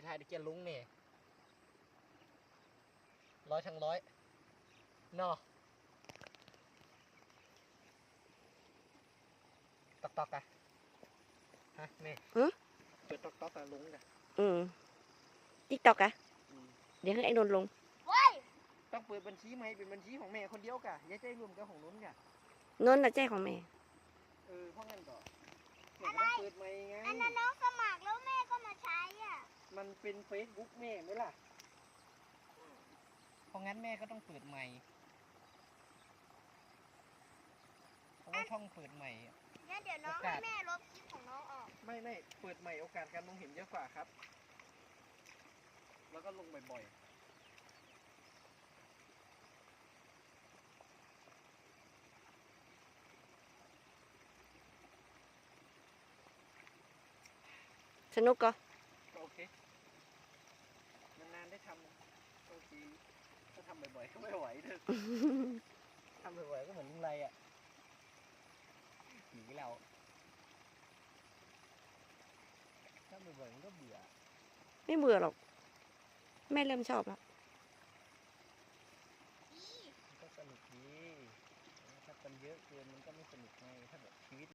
พี่ทายตะเกียนลุงเนี่ยร้อยทั้งร้อยเนาะตอกตอกอะฮะแม่หึเปิดตอกตอกอะลุงอะอืมติ๊กตอกอะเดี๋ยวให้ไอ้นนท์ลง ต้องเปิดบัญชีไหมเป็นบัญชีของแม่คนเดียวกะอย่าใจรวมกับของนุ้นกะนนท์น่ะแจ้ของแม่ เป็นเฟซบุ๊กแม่ไหมล่ะ เพราะงั้นแม่ก็ต้องเปิดใหม่เพราะว่าช่องเปิดใหม่อะงั้นเดี๋ยวน้องโอกาให้สแม่ลบคลิปของน้องออก ไม่ไม่เปิดใหม่โอกาสการมองเห็นเยอะกว่าครับ แล้วก็ลงบ่อยสนุกก็ ๆก็โอเคนานๆได้ ทำโอเคถ้าทำบ่อยๆก็ไม่ไหวเถอะทำบ่อยๆก็เหมือนลุงไรอะหนีเราถ้าบ่อยๆมันก็เบื่อไม่เบื่อหรอก แม่เริ่มชอบแล้วมันก็สนุกดีถ้ามันเยอะเกินมันก็ไม่สนุกไงถ้าแบบชีวิต